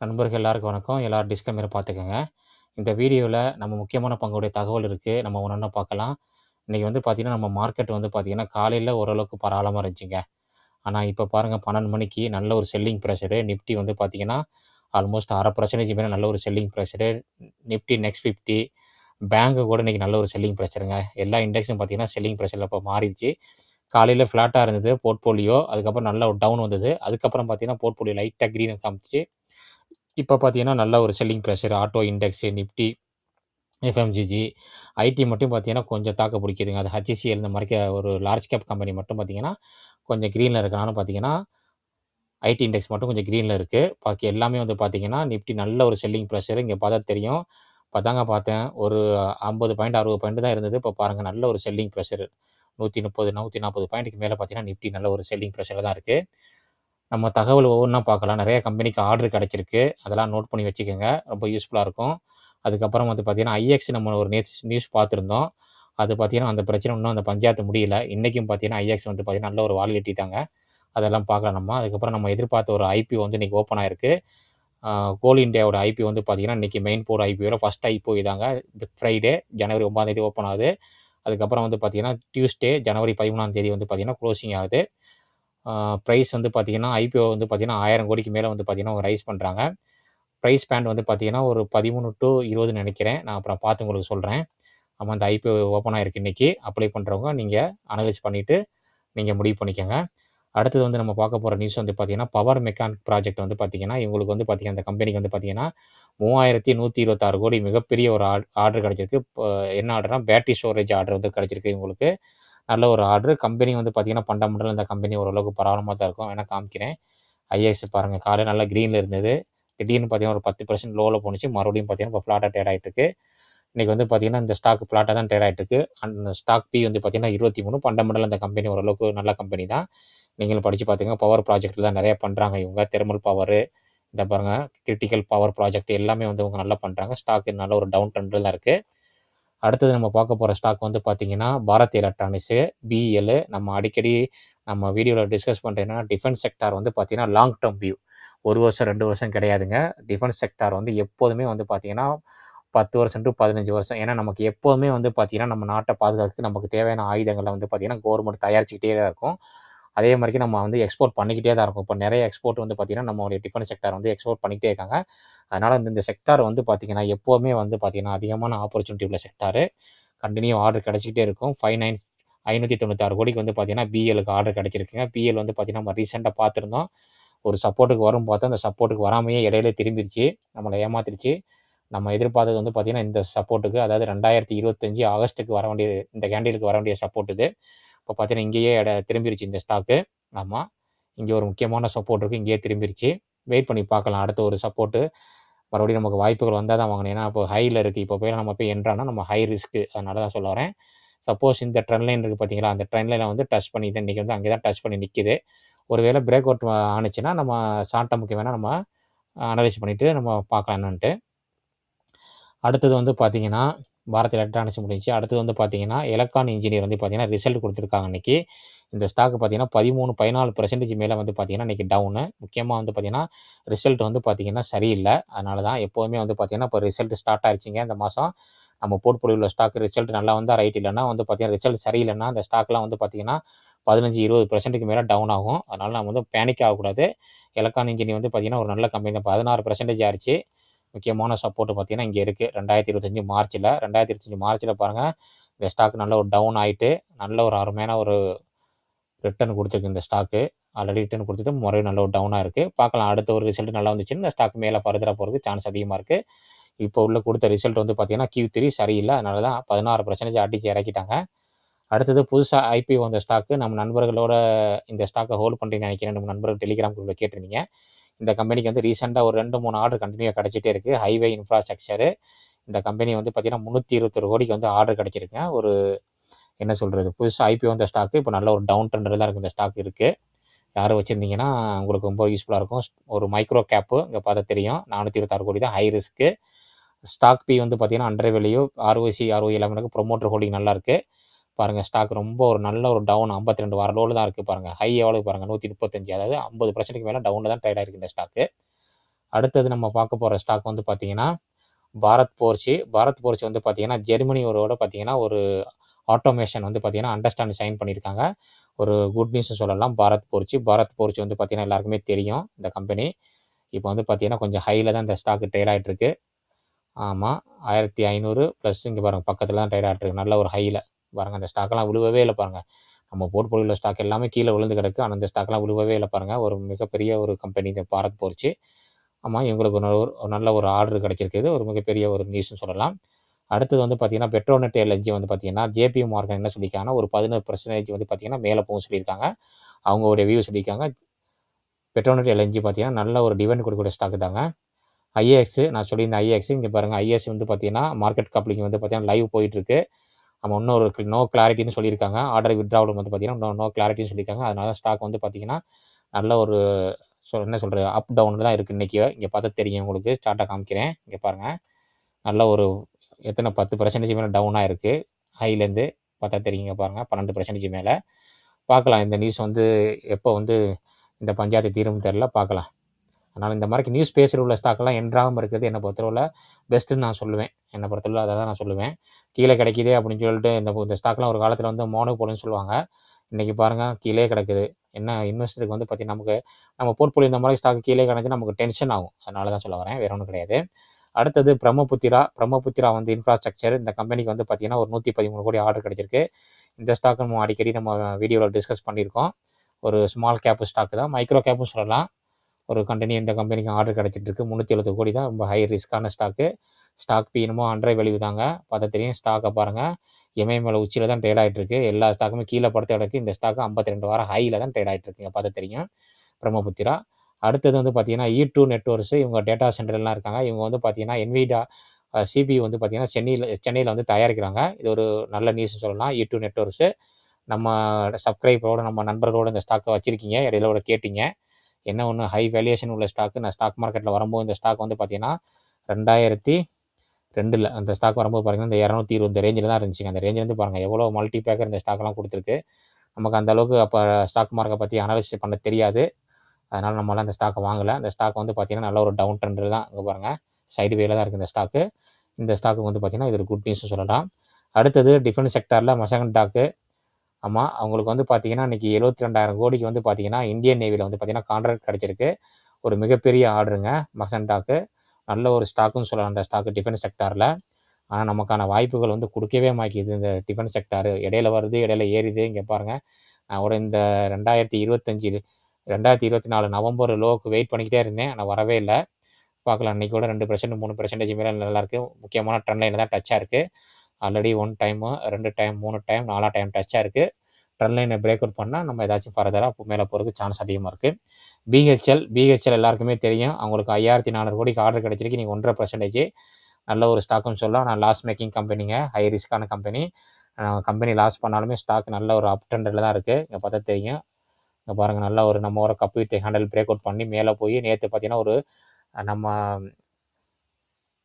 நண்பர்கள் எல்லாருக்கும் வணக்கம். எல்லாரும் டிஸ்க்ளைமர பார்த்துக்கோங்க இந்த வீடியோவில் நம்ம முக்கியமான பங்குடைய தகவல் இருக்குது நம்ம ஒன்றா பார்க்கலாம். இன்னைக்கு வந்து பார்த்திங்கன்னா நம்ம மார்க்கெட் வந்து பார்த்தீங்கன்னா, காலையில் ஓரளவுக்கு பரவால்லாம இருந்துச்சுங்க. ஆனால் இப்போ பாருங்க 12 மணிக்கு நல்ல ஒரு செல்லிங் ப்ரெஷரு நிஃப்டி வந்து பார்த்தீங்கன்னா, ஆல்மோஸ்ட் அரை பர்சன்டேஜ் மேலே நல்ல ஒரு selling pressure Nifty next fifty பேங்க்கு கூட இன்னைக்கு நல்ல ஒரு செல்லிங் ப்ரெஷருங்க எல்லா இண்டெக்ஸும் பார்த்தீங்கன்னா, செல்லிங் ப்ரெஷரில் இப்போ மாறிடுச்சு காலையில் ஃப்ளாட்டாக இருந்தது போர்ட்ஃபோலியோ. அதுக்கப்புறம் நல்ல ஒரு டவுன் வந்தது. அதுக்கப்புறம் பார்த்திங்கன்னா போர்ட்ஃபோலியோ லைட்டாக க்ரீன் காமிச்சு இப்போ பார்த்தீங்கன்னா, நல்ல ஒரு selling pressure auto index Nifty, FMCG IT மட்டும் பார்த்தீங்கன்னா, கொஞ்சம் தாக்கு பிடிக்குதுங்க. அது ஹச்சிசிஎல் இந்த மாதிரி ஒரு லார்ஜ் கேப் கம்பெனி மட்டும் பார்த்தீங்கன்னா, கொஞ்சம் க்ரீனில் இருக்கனாலும் பார்த்தீங்கன்னா, ஐடி இண்டெக்ஸ் மட்டும் கொஞ்சம் க்ரீனில் இருக்குது பாக்கி எல்லாமே வந்து பார்த்தீங்கன்னா, நிஃப்டி நல்ல ஒரு செல்லிங் ப்ரெஷர் இங்கே பார்த்தா தெரியும். பார்த்தாங்க பார்த்தேன். ஒரு 50 பாயிண்ட், 60 பாயிண்ட் தான் இருந்தது. இப்போ பாருங்க நல்ல ஒரு செல்லிங் ப்ரஷர் நூற்றி முப்பது நூற்றி நாற்பது பாயிண்ட்டுக்கு மேலே பார்த்தீங்கன்னா, நிஃப்டி நல்ல ஒரு செல்லிங் பிரஷர்ல தான் இருக்குது நம்ம தகவல் ஒவ்வொன்றா பார்க்கலாம். நிறைய கம்பெனிக்கு ஆர்டர் கிடச்சிருக்கு அதெல்லாம் நோட் பண்ணி வச்சுக்கோங்க ரொம்ப யூஸ்ஃபுல்லாக இருக்கும். அதுக்கப்புறம் வந்து பார்த்தீங்கன்னா, ஐஎக்ஸ் நம்ம ஒரு நியூஸ் நியூஸ் பார்த்துருந்தோம் அது பார்த்தீங்கன்னா, அந்த பிரச்சனை இன்னும் அந்த பஞ்சாயத்து முடியல. இன்றைக்கும் பார்த்தீங்கன்னா, ஐஎக்ஸ் வந்து பார்த்தீங்கன்னா, நல்ல ஒரு வால் எட்டிட்டாங்க அதெல்லாம் பார்க்கலாம் நம்ம. அதுக்கப்புறம் நம்ம எதிர்பார்த்த ஒரு ஐபிஓ வந்து இன்றைக்கி ஓப்பன் ஆயிருக்கு. கோல் இண்டியாவோட ஐபிஓ வந்து பார்த்தீங்கன்னா, இன்னைக்கு மெயின் போர்ட் ஐபிஓல ஃபஸ்ட் ஐபிஓ இதாங்க. ஃப்ரைடே ஜனவரி ஒம்பதாம் தேதி ஓப்பன் ஆகுது. அதுக்கப்புறம் வந்து பார்த்திங்கன்னா டியூஸ்டே ஜனவரி 13ஆம் தேதி வந்து பார்த்தீங்கன்னா, க்ளோசிங் ஆகுது. ப்ரைஸ் வந்து பார்த்தீங்கன்னா, ஐபிஓ வந்து பார்த்தீங்கன்னா, ஆயிரம் கோடிக்கு மேலே வந்து பார்த்தீங்கன்னா, ரைஸ் பண்ணுறாங்க ப்ரைஸ் பேண்ட் வந்து பார்த்திங்கன்னா ஒரு பதிமூணு டு இருபதுன்னு நினைக்கிறேன். நான் அப்புறம் பார்த்து உங்களுக்கு சொல்கிறேன் ஆமாம் அந்த ஐபிஓ ஓப்பன் ஆகிருக்கு இன்னைக்கு. அப்ளை பண்ணுறவங்க நீங்கள் அனலைஸ் பண்ணிவிட்டு நீங்கள் முடிவு பண்ணிக்கோங்க. அடுத்தது வந்து நம்ம பார்க்க போகிற நியூஸ் வந்து பார்த்தீங்கன்னா, பவர் மெக்கானிக் ப்ராஜெக்ட் வந்து பார்த்திங்கன்னா இவங்களுக்கு வந்து பார்த்திங்கன்னா அந்த கம்பெனிக்கு வந்து பார்த்தீங்கன்னா, 3126 கோடி மிகப்பெரிய ஒரு ஆர்டர் கிடச்சிருக்கு. இப்போ என்ன ஆர்டர்னா, பேட்டரி ஸ்டோரேஜ் ஆர்டர் வந்து கிடச்சிருக்கு இவங்களுக்கு. நல்ல ஒரு ஆர்டர். கம்பெனி வந்து பார்த்தீங்கன்னா, பண்டமெண்டல் இந்த கம்பெனி ஓரளவுக்கு பரவாயில்லாம தான் இருக்கும். வேணால் காமிக்கிறேன். ஐஎஸ் பாருங்கள் காலையில் நல்லா க்ரீனில் இருந்தது. திடீர்னு பார்த்தீங்கன்னா, ஒரு பத்து பர்சன்ட் லோவில் போணுச்சு. மறுபடியும் பார்த்தீங்கன்னா, இப்போ ஃப்ளாட்டாக ட்ரேட் ஆகிட்டு இன்றைக்கி இன்னைக்கு வந்து பார்த்தீங்கன்னா, இந்த ஸ்டாக் ஃப்ளாட்டாக தான் ட்ரேட் ஆயிட்டு அண்ட் அந்த ஸ்டாக் பி வந்து பார்த்தீங்கன்னா, 23 ஃபண்டமெண்டலா இந்த கம்பெனி ஓரளவுக்கு நல்ல கம்பெனி தான். நீங்களும் படித்து பார்த்துக்கங்க. பவர் ப்ராஜெக்ட்ல தான் நெறைய பண்ணுறாங்க இவங்க. தெர்மல் பவரு, இந்த பாருங்க கிரிட்டிக்கல் பவர் ப்ராஜெக்ட் எல்லாமே வந்து இவங்க நல்லா பண்ணுறாங்க ஸ்டாக் நல்ல ஒரு டவுன் ட்ரெண்டில் தான் இருக்குது அடுத்தது நம்ம பார்க்க போகிற ஸ்டாக் வந்து பார்த்தீங்கன்னா, பாரத் எலக்ட்ரானிக்ஸு பிஇஎல். நம்ம அடிக்கடி நம்ம வீடியோவில் டிஸ்கஸ் பண்றது டிஃபென்ஸ் செக்டார் வந்து பார்த்தீங்கன்னா, லாங் டேர்ம் வியூ. ஒரு வருஷம், ரெண்டு வருஷம் கிடையாதுங்க. டிஃபென்ஸ் செக்டார் வந்து எப்போதுமே வந்து பார்த்திங்கன்னா பத்து வருஷம் டு பதினஞ்சு வருஷம். ஏன்னா, நமக்கு எப்போதுமே வந்து பார்த்திங்கன்னா நம்ம நாட்டை பாதுகாக்கிறதுக்கு நமக்கு தேவையான ஆயுதங்களை வந்து பார்த்திங்கன்னா கவர்மெண்ட் தயாரிச்சுக்கிட்டே தான் இருக்கும். அதே மாதிரிக்கு நம்ம வந்து எக்ஸ்போர்ட் பண்ணிக்கிட்டே தான் இருக்கும் இப்போ நிறைய எக்ஸ்போர்ட் வந்து பார்த்தீங்கன்னா, நம்மளுடைய டிஃபன் செக்டார் வந்து எக்ஸ்போர்ட் பண்ணிக்கிட்டே இருக்காங்க. அதனால் இந்த இந்த செக்டார் வந்து பார்த்தீங்கன்னா, எப்போவுமே வந்து பார்த்தீங்கன்னா, அதிகமான ஆப்பர்ச்சுனிட்டி உள்ள செக்டாரு. கண்டினியூ ஆர்டர் கிடச்சிக்கிட்டே இருக்கும். 59 596 கோடிக்கு வந்து பார்த்தீங்கன்னா, பிஎலுக்கு ஆர்டர் கிடச்சிருக்குங்க பிஎல் வந்து பார்த்திங்கன்னா நம்ம ரீசெண்டாக பார்த்துருந்தோம் ஒரு சப்போர்ட்டுக்கு வரும் பார்த்தா அந்த சப்போர்ட்டுக்கு வராமையே இடையிலே திரும்பிடுச்சு நம்மளை ஏமாத்திருச்சு. நம்ம எதிர்பார்த்தது வந்து பார்த்திங்கன்னா இந்த சப்போர்ட்டுக்கு அதாவது 2025 ஆகஸ்ட்டுக்கு வர வேண்டிய இந்த கேண்டிலுக்கு வர வேண்டிய சப்போர்ட் இது. இப்போ பார்த்தீங்கன்னா, இங்கேயே திரும்பிடுச்சு இந்த ஸ்டாக்கு. ஆமாம் இங்கே ஒரு முக்கியமான சப்போர்ட் இருக்குது இங்கேயே திரும்பிடுச்சு வெயிட் பண்ணி பார்க்கலாம். அடுத்த ஒரு சப்போர்ட்டு மறுபடியும் நமக்கு வாய்ப்புகள் வந்தால் தான் வாங்கணும். ஏன்னா, இப்போ ஹையில் இருக்குது இப்போ போய் நம்ம போய் என்றானா நம்ம ஹை ரிஸ்க்கு அதனால தான் சொல்ல வரேன். சப்போஸ் இந்த ட்ரெண்ட் லைன் இருக்குது பார்த்தீங்களா, அந்த ட்ரெண்ட் லைனில் வந்து டச் பண்ணி தான் நிற்கிறது வந்து அங்கே தான் டச் பண்ணி நிக்குது. ஒருவேளை பிரேக் அவுட் ஆணுச்சுன்னா நம்ம ஷார்ட் டெர்ம்க்கு வேணால் நம்ம அனலைஸ் பண்ணிவிட்டு நம்ம பார்க்கலாம் என்னன்ட்டு. அடுத்தது வந்து பார்த்தீங்கன்னா, பாரத் எலக்ட்ரானிக்ஸ் முடிஞ்சு அடுத்தது வந்து பார்த்தீங்கன்னா, எலக்ட்ரான் இன்ஜினியர் வந்து பார்த்தீங்கன்னா, ரிசல்ட் கொடுத்துருக்காங்க இன்றைக்கி இந்த ஸ்டாக் பார்த்தீங்கன்னா, பதிமூணு பதினாலு பர்சன்டேஜ் மேலே வந்து பார்த்தீங்கன்னா, இன்னைக்கு டவுனு. முக்கியமாக வந்து பார்த்தீங்கன்னா, ரிசல்ட் வந்து பார்த்தீங்கன்னா, சரியில்லை அதனால தான் எப்போதுமே வந்து பார்த்தீங்கன்னா, இப்போ ரிசல்ட் ஸ்டார்ட் ஆயிடுச்சிங்க இந்த மாதம் நம்ம போர்ட்ஃபோலியோல ஸ்டாக் ரிசல்ட் நல்லா வந்தால் ரைட். இல்லைன்னா வந்து பார்த்தீங்கன்னா, ரிசல்ட் சரியில்லைன்னா அந்த ஸ்டாக்லாம் வந்து பார்த்தீங்கன்னா, பதினஞ்சு இருபது பர்சன்ட்டுக்கு மேலே டவுன் ஆகும். அதனால நம்ம வந்து பேனிக் ஆகக்கூடாது. எலக்ட்ரான் இன்ஜினியர் வந்து பார்த்தீங்கன்னா, ஒரு நல்ல கம்பெனி தான். பதினாறு பர்சன்டேஜ் ஆயிடுச்சு முக்கியமான சப்போர்ட் பார்த்தீங்கன்னா, இங்க இருக்கு. 2025 மார்ச்ல. 2025 மார்ச்ல பாருங்க, இந்த ஸ்டாக் நல்ல ஒரு டவுன் ஆகிட்டு நல்ல ஒரு அருமையான ஒரு ரிட்டர்ன் கொடுத்துருக்கு இந்த ஸ்டாக்கு. ஆல்ரெடி ரிட்டர்ன் கொடுத்துட்டு முறையும் நல்ல ஒரு டவுனாக இருக்குது பார்க்கலாம். அடுத்த ஒரு ரிசல்ட் நல்லா வந்துச்சுன்னா, இந்த ஸ்டாக் மேலே ஃபர்தரா போகிறதுக்கு சான்ஸ் அதிகமாக இருக்குது இப்போ உள்ள கொடுத்த ரிசல்ட் வந்து பார்த்தீங்கன்னா, Q3 சரியில்ல. அதனால தான் 16% அடிச்சு இறக்கிட்டாங்க. அடுத்தது புதுசாக ஐபிஓ வந்த ஸ்டாக்கு நம்ம நண்பர்களோட இந்த ஸ்டாக்கை ஹோல்ட் பண்றீங்கன்னு நினைக்கிறேன் நம்ம நண்பர்கள் டெலிகிராம் குரூப்பில் கேட்டிருந்தீங்க. இந்த கம்பெனிக்கு வந்து ரீசெண்டாக ஒரு 2, 3 ஆர்டர் கண்டினியூ கிடச்சிட்டே இருக்குது ஹைவே இன்ஃப்ராஸ்ட்ரக்சரு. இந்த கம்பெனி வந்து பார்த்திங்கன்னா முந்நூற்றி இருபத்தொரு கோடிக்கு வந்து ஆர்டர் கிடச்சிருக்கேன் ஒரு என்ன சொல்கிறது புதுசாக ஐபிஓ இந்த ஸ்டாக்கு. இப்போ நல்ல ஒரு டவுன் ட்ரெண்டில் தான் இருக்குது இந்த ஸ்டாக் இருக்குது யாரும் வச்சுருந்தீங்கன்னா உங்களுக்கு ரொம்ப யூஸ்ஃபுல்லாக இருக்கும். ஒரு மைக்ரோ கேப்பு. இங்கே பார்த்தா தெரியும். 426 கோடி தான் ஹை ரிஸ்க்கு. ஸ்டாக் பி வந்து பார்த்திங்கன்னா அண்டர் வேல்யூ. ஆர்ஓசி, ஆர்ஓ எல்லாமே ப்ரொமோட்டர் ஹோல்டிங் நல்லாயிருக்கு பாருங்கள் ஸ்டாக் ரொம்ப ஒரு நல்ல ஒரு டவுன் 52 வார லோடு தான் இருக்குது பாருங்கள் ஹை எவ்வளோ பாருங்கள் நூற்றி முப்பத்தஞ்சு அதாவது ஐம்பது பர்சன்ட்டுக்கு மேலே டவுனில் தான் ட்ரேட் ஆகிருக்கு இந்த ஸ்டாக்கு. அடுத்தது நம்ம பார்க்க போகிற ஸ்டாக் வந்து பார்த்தீங்கன்னா பாரத் போர்ச்சு பாரத் போர்ச்சி வந்து பார்த்தீங்கன்னா ஜெர்மனியோட பார்த்தீங்கன்னா ஒரு ஆட்டோமேஷன் வந்து பார்த்தீங்கன்னா அண்டர்ஸ்டாண்ட் சைன் பண்ணியிருக்காங்க. ஒரு குட் நியூஸ் சொல்லலாம் பாரத் போர்ச்சு பாரத் போர்ச்சி வந்து பார்த்தீங்கன்னா எல்லாருக்குமே தெரியும் இந்த கம்பெனி இப்போ வந்து பார்த்தீங்கன்னா கொஞ்சம் ஹையில் தான் இந்த ஸ்டாக்கு ட்ரேட் ஆகிட்டுருக்கு ஆமாம் ஆயிரத்தி ஐநூறு ப்ளஸ் இங்கே பாருங்கள் பக்கத்தில் தான் ட்ரேட் ஆகிட்டுருக்கு நல்ல ஒரு ஹையில் பாருங்கள் அந்த ஸ்டாக்கெல்லாம் விழுவவே இல்லை பாருங்கள் நம்ம போர்ட்போலியோவில் ஸ்டாக் எல்லாமே கீழே விழுந்து கிடக்கு. ஆனால் அந்த ஸ்டாக்லாம் விழுவவே இல்லை பாருங்கள் ஒரு மிகப்பெரிய ஒரு கம்பெனி இந்த பாரத் போர்ச்சு ஆமாம் இவங்களுக்கு ஒரு நல்ல ஒரு நல்ல ஒரு ஆர்டர் கிடச்சிருக்குது. ஒரு மிகப்பெரிய ஒரு நியூஸ்னு சொல்லலாம். அடுத்தது வந்து பார்த்தீங்கன்னா பெட்ரோனெட் எல்என்ஜி வந்து பார்த்தீங்கன்னா ஜேபி மார்க்கன் என்ன சொல்லியிருக்காங்கன்னா ஒரு பதினோரு பர்சன்டேஜ் வந்து பார்த்தீங்கன்னா மேலே போகும் சொல்லியிருக்காங்க. அவங்களுடைய வியூ சொல்லியிருக்காங்க. பெட்ரோனெட் எல்என்ஜி பார்த்தீங்கன்னா நல்ல ஒரு டிவெண்ட் கொடுக்கக்கூடிய ஸ்டாக் தாங்க. ஐஏஎக்ஸ் நான் சொல்லியிருந்தேன் ஐஏஎக்ஸ் இங்கே பாருங்கள் ஐஏஎஸ் வந்து பார்த்தீங்கன்னா மார்க்கெட் கப்ளிங் வந்து பார்த்தீங்கன்னா லைவ் போயிட்டுருக்கு நம்ம இன்னொரு நோ கிளாரிட்டின்னு சொல்லியிருக்காங்க. ஆர்டர் வித்ராவல் வந்து பார்த்தீங்கன்னா நோ நோ கிளாரிட்டின்னு சொல்லியிருக்காங்க. அதனால ஸ்டாக் வந்து பார்த்தீங்கன்னா நல்ல ஒரு சொல் என்ன சொல்கிறது அப் டவுன் தான் இருக்குது இன்றைக்கி இங்கே பார்த்தா தெரியும் உங்களுக்கு. ஸ்டார்ட்டாக காமிக்கிறேன். இங்கே பாருங்கள் நல்ல ஒரு எத்தனை பத்து பர்சன்டேஜ் மேலே டவுனாக இருக்குது ஹைலேருந்து பார்த்தா தெரியுங்க பாருங்கள் பன்னெண்டு பர்சன்டேஜ் மேலே. பார்க்கலாம். இந்த நியூஸ் வந்து எப்போ வந்து இந்த பஞ்சாயத்து தீரும் தெரில பார்க்கலாம். அதனால் இந்த மாதிரி நியூஸ் பேஸில் உள்ள ஸ்டாக்கெல்லாம் என்றாமல் இருக்கிறது என்னை பொறுத்தளவில் பெஸ்ட்டுன்னு நான் சொல்லுவேன். என்னை பொறுத்தளவில் அதை தான் நான் சொல்லுவேன். கீழே கிடைக்குதே அப்படின்னு சொல்லிட்டு இந்த இந்த ஸ்டாக்லாம் ஒரு காலத்தில் வந்து மோனோ போலன்னு சொல்லுவாங்க. இன்றைக்கி பாருங்கள் கீழே கிடக்குது. என்ன இன்வெஸ்டருக்கு வந்து பார்த்திங்கன்னா நமக்கு நம்ம போர்ட்ஃபோலியோ இந்த மாதிரி ஸ்டாக் கீழே கிடச்சி நமக்கு டென்ஷன் ஆகும். அதனால தான் சொல்ல வரேன். வேற ஒன்றும் கிடையாது. அடுத்தது பிரம்மபுத்திரா. பிரம்மபுத்திரா வந்து இன்ஃப்ராஸ்ட்ரக்சர் இந்த கம்பெனிக்கு வந்து பார்த்திங்கன்னா ஒரு நூற்றி பதிமூணு கோடி ஆர்டர் கிடச்சிருக்கு. இந்த ஸ்டாக் நம்ம அடிக்கடி நம்ம வீடியோவில் டிஸ்கஸ் பண்ணியிருக்கோம். ஒரு ஸ்மால் கேப் ஸ்டாக்கு தான். மைக்ரோ கேப்பும் சொல்லலாம். ஒரு கம்பெனி இந்த கம்பெனிக்கு ஆர்டர் கிடச்சிட்டு இருக்கு முந்நூற்றி எழுபது கோடி தான். ரொம்ப ஹை ரிஸ்க்கான ஸ்டாக்கு ஸ்டாக் பி என்னமோ அன்றை வெளிவு தாங்க பார்த்தா தெரியும் ஸ்டாக்கை பாருங்கள் எம்ஐ மேலே உச்சியில் தான் ட்ரேட் ஆகிட்டு இருக்கு எல்லா ஸ்டாக்குமே கீழே படுத்த இடக்கு இந்த ஸ்டாக்கு ஐம்பத்தி ரெண்டு வாரம் ஹையில் தான் ட்ரேட் ஆகிட்டு இருக்குங்க பார்த்தா தெரியும் பிரம்மபுத்திரா. அடுத்தது வந்து பார்த்தீங்கன்னா இ e டூ நெட்ஒர்க்ஸ் இவங்க டேட்டா சென்டர்லாம் இருக்காங்க. இவங்க வந்து பார்த்தீங்கன்னா என்விடா சிபி வந்து பார்த்தீங்கன்னா சென்னையில் சென்னையில் வந்து தயாரிக்கிறாங்க. இது ஒரு நல்ல நியூஸ்னு சொல்லலாம். இ டூ நெட்ஒர்க்ஸு நம்ம சப்ஸ்கிரைபரோட நம்ம நண்பர்களோட இந்த ஸ்டாக்கை வச்சுருக்கீங்க. இடையில கூட கேட்டிங்க. என்ன ஒன்று ஹை வேல்யூஷன் உள்ள ஸ்டாக்கு நான் ஸ்டாக் மார்க்கெட்டில் வரும்போது இந்த ஸ்டாக் வந்து பார்த்தீங்கன்னா ரெண்டாயிரத்தி ரெண்டில் அந்த ஸ்டாக் வரும்போது பார்த்தீங்கன்னா இந்த இரநூத்தி இருபது ரேஞ்சில் தான் இருந்துச்சுங்க. அந்த ரேஞ்சிலேருந்து பாருங்கள் எவ்வளோ மல்டி பேக்கர் இந்த ஸ்டாக்லாம் கொடுத்துருக்கு. நமக்கு அந்த அளவுக்கு அப்போ ஸ்டாக் மார்க்கை பற்றி அனாலிசிஸ் பண்ண தெரியாது. அதனால் நம்மளாம் அந்த ஸ்டாக்கை வாங்கலை. அந்த ஸ்டாக் வந்து பார்த்திங்கன்னா நல்ல ஒரு டவுன் ட்ரெண்டில் தான் இங்கே பாருங்கள் சைடு வேல தான் இருக்குது இந்த ஸ்டாக்கு இந்த ஸ்டாக்கு வந்து பார்த்திங்கன்னா இது ஒரு குட் நியூஸ் சொல்லலாம். அடுத்தது டிஃபென்ஸ் செக்டாரில் மசகன் டாக்கு ஆமாம் அவங்களுக்கு வந்து பார்த்திங்கன்னா இன்றைக்கி எழுபத்தி ரெண்டாயிரம் கோடிக்கு வந்து பார்த்திங்கன்னா இந்தியன் நேவியில் வந்து பார்த்திங்கன்னா கான்ட்ராக்ட் கிடச்சிருக்கு. ஒரு மிகப்பெரிய ஆர்டருங்க மசண்டாக்கு நல்ல ஒரு ஸ்டாக்குன்னு சொல்லலாம். அந்த ஸ்டாக்கு டிஃபென்ஸ் செக்டாரில் ஆனால் நமக்கான வாய்ப்புகள் வந்து கொடுக்கவே மாட்டேங்குது. இந்த டிஃபென்ஸ் செக்டார் இடையில வருது இடையில ஏறிது. இங்கே பாருங்கள் நான் ஒரு இந்த ரெண்டாயிரத்தி இருபத்தஞ்சி ரெண்டாயிரத்தி இருபத்தி நாலு நவம்பர் லோவுக்கு வெயிட் பண்ணிக்கிட்டே இருந்தேன். ஆனால் வரவே இல்லை. பார்க்கலாம். அன்றைக்கூட கூட ரெண்டு பர்சன்ட் மூணு பர்சன்டேஜ் மேலே நல்லாயிருக்கு முக்கியமான ட்ரெண்ட்லைனில் தான் டச்சாக இருக்குது ஆல்ரெடி ஒன் டைமு ரெண்டு டைம் மூணு டைம் நாலா டைம் டச்சாக இருக்குது ட்ரெண்ட் லைனை பிரேக் அவுட் பண்ணால் நம்ம ஏதாச்சும் ஃபர்தராக மேலே போகிறதுக்கு சான்ஸ் அதிகமாக இருக்குது பிஹெச்எல் பிஹெச்எல் எல்லாருக்குமே தெரியும். அவங்களுக்கு ஐயாயிரத்தி நானூறு கோடிக்கு ஆர்டர் கிடச்சிருக்கு. நீங்கள் ஒன்றரை பர்சன்டேஜ் நல்ல ஒரு ஸ்டாக்குன்னு சொல்லலாம். நான் லாஸ் மேக்கிங் கம்பெனிங்க ஹை ரிஸ்க்கான கம்பெனி கம்பெனி லாஸ் பண்ணாலுமே ஸ்டாக் நல்ல ஒரு அப் ட்ரெண்டில் தான் இருக்குது இங்கே பார்த்தா தெரியும். இங்கே பாருங்கள் நல்ல ஒரு நம்ம ஒரு cup with handle break out பண்ணி மேலே போய் நேற்று பார்த்தீங்கன்னா ஒரு நம்ம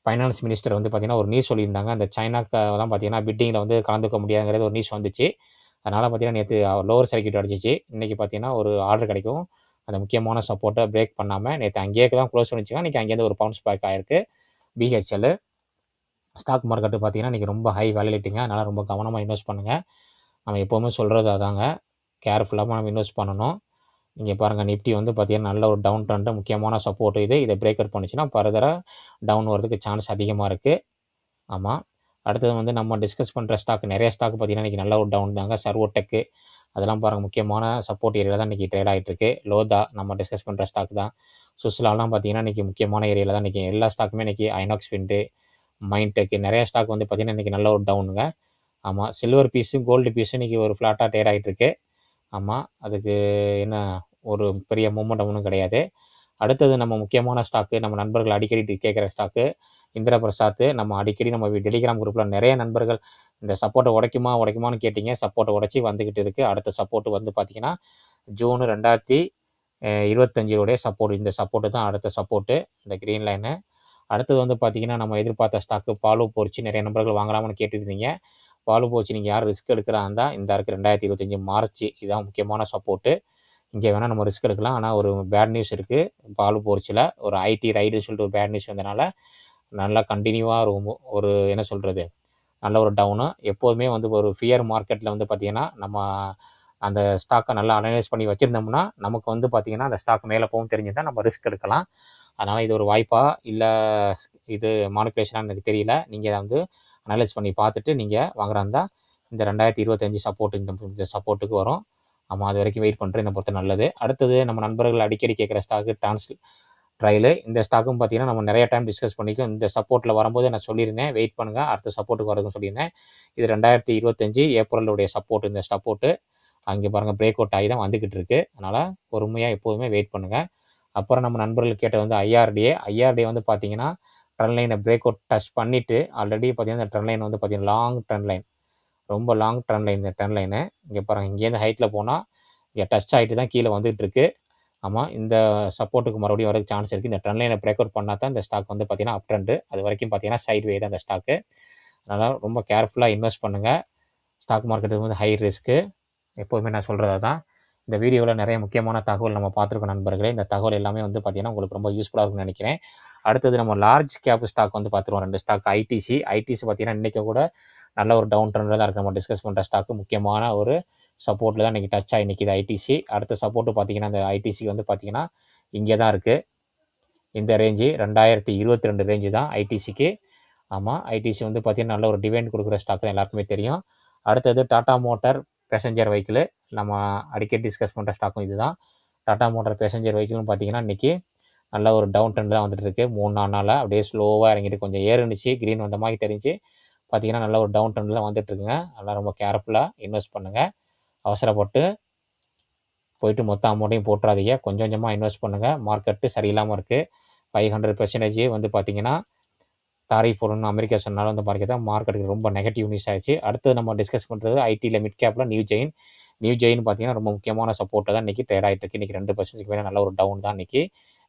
ஃபைனான்ஸ் மினிஸ்டர் வந்து பார்த்தீங்கன்னா ஒரு நியூஸ் சொல்லியிருந்தாங்க. அந்த சைனாக்கெல்லாம் பார்த்தீங்கன்னா பிட்டிங்கில் வந்து கலந்துக்க முடியாதுங்கிறது ஒரு நியூஸ் வந்துச்சு. அதனால் பார்த்தீங்கன்னா நேற்று லோவர் சர்க்கியூட் அடிச்சிச்சு. இன்றைக்கி பார்த்தீங்கன்னா ஒரு ஆர்டர் கிடைக்கும். அந்த முக்கியமான சப்போர்ட்டை பிரேக் பண்ணாமல் நேற்று அங்கேயே தான் க்ளோஸ் பண்ணிச்சுங்க இன்றைக்கி அங்கேருந்து ஒரு பவுன்ஸ் பேக் ஆயிருக்கு. பிஹெச்எல் ஸ்டாக் மார்க்கெட்டு பார்த்தீங்கன்னா இன்றைக்கி ரொம்ப ஹை வேலையிட்டிங்க அதனால் ரொம்ப கவனமாக இன்வெஸ்ட் பண்ணுங்கள் நம்ம எப்போவுமே சொல்கிறது அதாங்க. கேர்ஃபுல்லாக நம்ம இன்வெஸ்ட் பண்ணணும். நீங்கள் பாருங்கள் நிஃப்டி வந்து பார்த்திங்கன்னா நல்ல ஒரு டவுன் ட்ரெண்டு முக்கியமான சப்போர்ட் இது இதை பிரேக் அவுட் பண்ணிச்சுன்னா ஃபர்தராக டவுன் வரதுக்கு சான்ஸ் அதிகமாக இருக்குது ஆமாம் அடுத்தது வந்து நம்ம டிஸ்கஸ் பண்ணுற ஸ்டாக் நிறைய ஸ்டாக் பார்த்தீங்கன்னா இன்றைக்கி நல்ல ஒரு டவுன் தாங்க. சர்வோ டெக்கு அதெல்லாம் பாருங்கள் முக்கியமான சப்போர்ட் ஏரியா தான் இன்றைக்கி ட்ரேட் ஆகிட்டுருக்கு லோதா நம்ம டிஸ்கஸ் பண்ணுற ஸ்டாக் தான். சுஸ்லாலாம் பார்த்தீங்கன்னா இன்றைக்கி முக்கியமான ஏரியாவில் தான் இன்றைக்கி எல்லா ஸ்டாக்குமே இன்றைக்கி ஐநாக்ஸ் ஃபின்ட்டு மைண்ட் டெக்கு நிறைய ஸ்டாக் வந்து பார்த்திங்கன்னா இன்றைக்கி நல்ல ஒரு டவுனுங்க ஆமாம் சில்வர் பீஸு கோல்டு பீஸும் இன்றைக்கி ஒரு ஃப்ளாட்டாக ட்ரேட் ஆகிட்டுருக்கு ஆமாம் அதுக்கு என்ன ஒரு பெரிய மூமெண்ட் ஒன்றும் கிடையாது. அடுத்தது நம்ம முக்கியமான ஸ்டாக்கு நம்ம நண்பர்கள் அடிக்கடி கேட்குற ஸ்டாக்கு இந்திரா பிரசாத்து நம்ம அடிக்கடி நம்ம டெலிகிராம் குரூப்பில் நிறைய நண்பர்கள் இந்த சப்போர்ட்டை உடைக்குமா உடைக்குமான்னு கேட்டிங்க சப்போர்ட்டை உடச்சி வந்துக்கிட்டு இருக்குது அடுத்த சப்போர்ட் வந்து பார்த்திங்கன்னா ஜூன் ரெண்டாயிரத்தி இருபத்தஞ்சியோடைய சப்போர்ட் இந்த சப்போர்ட்டு தான் அடுத்த சப்போர்ட்டு இந்த க்ரீன் லைனு அடுத்தது வந்து பார்த்திங்கன்னா நம்ம எதிர்பார்த்த ஸ்டாக்கு பாலு பொறிச்சு நிறைய நண்பர்கள் வாங்கலாம்னு கேட்டுருந்தீங்க பாலு போச்சு நீங்கள் யார் ரிஸ்க் எடுக்கிறாங்க தான் இந்த இருக்குது ரெண்டாயிரத்தி இருபத்தஞ்சி மார்ச் இதுதான் முக்கியமான சப்போர்ட்டு இங்கே வேணால் நம்ம ரிஸ்க் எடுக்கலாம். ஆனால் ஒரு பேட் நியூஸ் இருக்குது பாலு போர்ச்சில் ஒரு ஐடி ரைடு சொல்லிட்டு ஒரு பேட் நியூஸ் வந்தனால நல்லா கண்டினியூவாக ரொம்ப ஒரு என்ன சொல்கிறது நல்ல ஒரு டவுனு எப்போதுமே வந்து ஒரு ஃபியர் மார்க்கெட்டில் வந்து பார்த்திங்கன்னா நம்ம அந்த ஸ்டாக்கை நல்லா அனலைஸ் பண்ணி வச்சுருந்தோம்னா நமக்கு வந்து பார்த்திங்கன்னா அந்த ஸ்டாக் மேலே போகும் தெரிஞ்சுதான் நம்ம ரிஸ்க் எடுக்கலாம். அதனால் இது ஒரு வாய்ப்பாக இல்லை இது மானிப்புலேஷனாக எனக்கு தெரியல. நீங்கள் அதை வந்து அனலைஸ் பண்ணி பார்த்துட்டு நீங்கள் வாங்குறா இருந்தால் இந்த ரெண்டாயிரத்தி இருபத்தஞ்சி சப்போர்ட் இந்த சப்போர்ட்டுக்கு வரும். ஆமாம் அது வரைக்கும் வெயிட் பண்ணுறது என்னை பொறுத்த நல்லது. அடுத்தது நம்ம நண்பர்கள் அடிக்கடி கேட்குற ஸ்டாக்கு டான்ஸ் ட்ரையலு இந்த ஸ்டாக்கும் பார்த்தீங்கன்னா நம்ம நிறைய டைம் டிஸ்கஸ் பண்ணிக்கோ இந்த சப்போர்ட்டில் வரும்போது நான் சொல்லியிருந்தேன். வெயிட் பண்ணுங்கள் அடுத்த சப்போர்ட்டுக்கு வரதுன்னு சொல்லியிருந்தேன். இது ரெண்டாயிரத்தி இருபத்தஞ்சி ஏப்ரலுடைய சப்போர்ட் இந்த சப்போர்ட்டு அங்கே பாருங்கள் பிரேக் அவுட் ஆகி தான் வந்துக்கிட்டு இருக்கு. அதனால் பொறுமையாக எப்போதுமே வெயிட் பண்ணுங்கள் அப்புறம் நம்ம நண்பர்கள் கேட்ட வந்து ஐஆர்டிஏ ஐஆர்டிஏ வந்து பார்த்தீங்கன்னா ட்ரெண்ட் லைனை பிரேக் அவுட் டச் பண்ணிவிட்டு ஆல்ரெடி பார்த்தீங்கன்னா இந்த ட்ரெண்ட் லைன் வந்து பார்த்தீங்கன்னா லாங் ட்ரெண்ட் லைன் ரொம்ப லாங் ட்ரெண்ட் லைன் இந்த ட்ரெண்ட் லைனு இங்கே பாருங்கள் இங்கேருந்து ஹைட்டில் போனால் இங்கே டச் ஆகிட்டு தான் கீழே வந்துகிட்டு இருக்கு. ஆமாம் இந்த சப்போர்ட்டுக்கு மறுபடியும் வரதுக்கு சான்ஸ் இருக்குது இந்த ட்ரெண்ட் லைனை பிரேக் அவுட் பண்ணால் தான் இந்த ஸ்டாக் வந்து பார்த்தீங்கன்னா அப் ட்ரெண்டு அது வரைக்கும் பார்த்தீங்கன்னா சைட் வே தான் இந்த ஸ்டாக்கு அதனால் ரொம்ப கேர்ஃபுல்லாக இன்வெஸ்ட் பண்ணுங்கள் ஸ்டாக் மார்க்கெட்டு வந்து ஹை ரிஸ்க்கு எப்போதுமே நான் சொல்கிறதா தான். இந்த வீடியோவில் நிறைய முக்கியமான தகவல் நம்ம பார்த்துருக்கோம் நண்பர்களே. இந்த தகவல் எல்லாமே வந்து பார்த்திங்கன்னா உங்களுக்கு ரொம்ப யூஸ்ஃபுல்லாக இருக்கும்னு நினைக்கிறேன். அடுத்தது நம்ம லார்ஜ் கேப் ஸ்டாக் வந்து பார்த்துருவோம். ரெண்டு ஸ்டாக் ஐடிசி ஐடிசி பார்த்தீங்கன்னா இன்றைக்கி கூட நல்ல ஒரு டவுன் ட்ரெண்டில் தான் இருக்குது நம்ம டிஸ்கஸ் பண்ணுற ஸ்டாக்கு முக்கியமான ஒரு சப்போர்ட்டில் தான் இன்றைக்கி டச் ஆகி நிற்கிது ஐடிசி அடுத்த சப்போர்ட்டு பார்த்தீங்கன்னா அந்த ஐடிசி வந்து பார்த்திங்கன்னா இங்கே தான் இருக்குது இந்த ரேஞ்சு ரெண்டாயிரத்தி இருபத்தி ரெண்டு ரேஞ்சு தான் ஐடிசிக்கு ஆமாம் ஐடிசி வந்து பார்த்திங்கன்னா நல்ல ஒரு டிவைன் கொடுக்குற ஸ்டாக் தான் எல்லாருக்குமே தெரியும். அடுத்தது டாடா மோட்டார் பேசஞ்சர் வெஹிக்கிள் நம்ம அடிக்கடி டிஸ்கஸ் பண்ணுற ஸ்டாக்கும் இதுதான். டாடா மோட்டார் பேசஞ்சர் வெஹிக்கிள்னு பார்த்தீங்கன்னா இன்றைக்கி நல்ல ஒரு டவுன் ட்ரெண்ட் தான் வந்துட்டு இருக்கு மூணு நாலு நாளாக அப்படியே ஸ்லோவாக இறங்கிட்டு கொஞ்சம் ஏறுனுச்சு க்ரீன் வந்த மாதிரி தெரிஞ்சு பார்த்தீங்கன்னா நல்ல ஒரு டவுன் ட்ரெண்டில் வந்துட்டு இருக்குங்க அதெல்லாம் ரொம்ப கேர்ஃபுல்லாக இன்வெஸ்ட் பண்ணுங்கள் அவசரப்பட்டு போயிட்டு மொத்த அமௌண்ட்டையும் போட்டுறாதீங்க. கொஞ்சம் கொஞ்சமாக இன்வெஸ்ட் பண்ணுங்கள் மார்க்கெட்டு சரியில்லாமல் இருக்குது ஃபைவ் ஹண்ட்ரட் பர்சன்டேஜ் வந்து பார்த்தீங்கன்னா தாரிஃப் போடணும்னு அமெரிக்கா சொன்னாலும் வந்து பார்த்தீங்கன்னா மார்க்கெட்டுக்கு ரொம்ப நெகட்டிவ் நியூஸ் ஆயிடுச்சு. அடுத்து நம்ம டிஸ்கஸ் பண்ணுறது ஐடியில் மிட் கேப்பில் நியூ ஜெயின் நியூ ஜெயின் பார்த்தீங்கன்னா ரொம்ப முக்கியமான சப்போர்ட்டை தான் இன்றைக்கி ட்ரேட் ஆகிட்டு இருக்கு இன்றைக்கி ரெண்டு பர்சன்டேஜ் மேலே நல்ல ஒரு டவுன் தான் இன்றைக்கி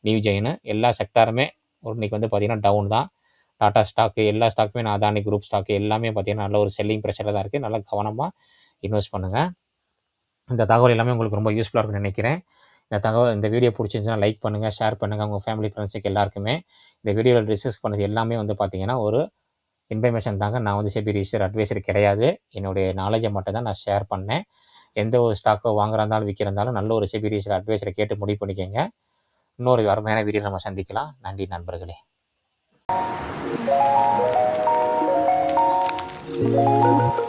நியூ ஜெயினு எல்லா செக்டாருமே ஒரு இன்றைக்கி வந்து பார்த்திங்கன்னா டவுன் தான். டாடா ஸ்டாக்கு எல்லா ஸ்டாக்குமே நான் அதானி குரூப் ஸ்டாக்கு எல்லாமே பார்த்திங்கன்னா நல்ல ஒரு செல்லிங் ப்ரெஷரில் தான் இருக்குது நல்லா கவனமாக இன்வெஸ்ட் பண்ணுங்கள் இந்த தகவல் எல்லாமே உங்களுக்கு ரொம்ப யூஸ்ஃபுல்லாக இருக்கும்னு நினைக்கிறேன். இந்த தகவல் இந்த வீடியோ பிடிச்சிருந்துச்சுன்னா லைக் பண்ணுங்கள் ஷேர் பண்ணுங்கள் உங்கள் ஃபேமிலி ஃப்ரெண்ட்ஸுக்கு எல்லாருக்குமே இந்த வீடியோவில் டிஸ்கஸ் பண்ணது எல்லாமே வந்து பார்த்திங்கன்னா ஒரு இன்ஃபர்மேஷன் தாங்க. நான் வந்து செபி ரிஜிஸ்டர் அட்வைசர் கிடையாது. என்னுடைய நாலேஜை மட்டும் தான் நான் ஷேர் பண்ணேன். எந்த ஒரு ஸ்டாக்கோ வாங்குறா இருந்தாலும் விற்கிறந்தாலும் நல்ல ஒரு செபி ரிஜிஸ்டர் அட்வைஸரை கேட்டு முடிவு பண்ணிக்கோங்க. இன்னொரு அருமையான வீடியோ நம்ம சந்திக்கலாம் நன்றி நண்பர்களே Thank you.